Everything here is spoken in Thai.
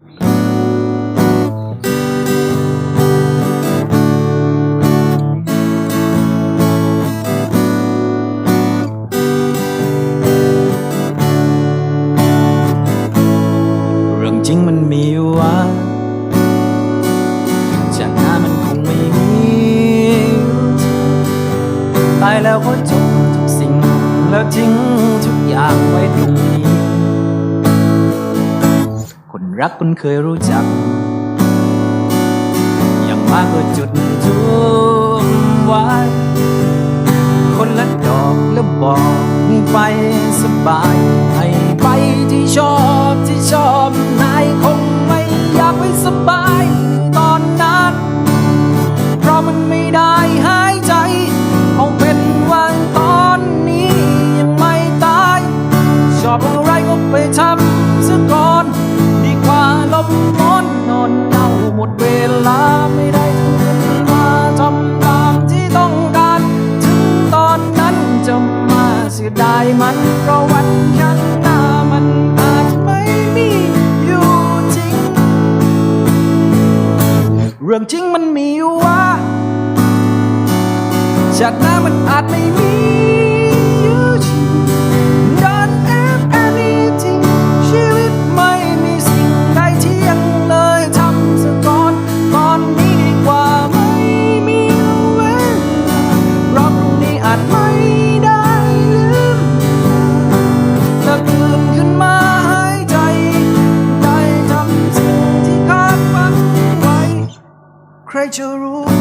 เรื่องจริงมันมีว่าจาหน้ามันคงไม่มีตายแล้วก็จบทุกสิ่งแล้วทิ้งทุกอย่างไว้ตรงนี้ นรักคนเคยรู้จัก อย่างมากก็จุดทูบไว้คนละดอกแล้วบอกไปสบายให้ไปที่ชอบ ได้มันประวัติฉันหน้ามันอาจไม่มีอยู่จริง เรื่องจริงมันมีอยู่ว่าชัดหน้ามันอาจไม่ create your rules.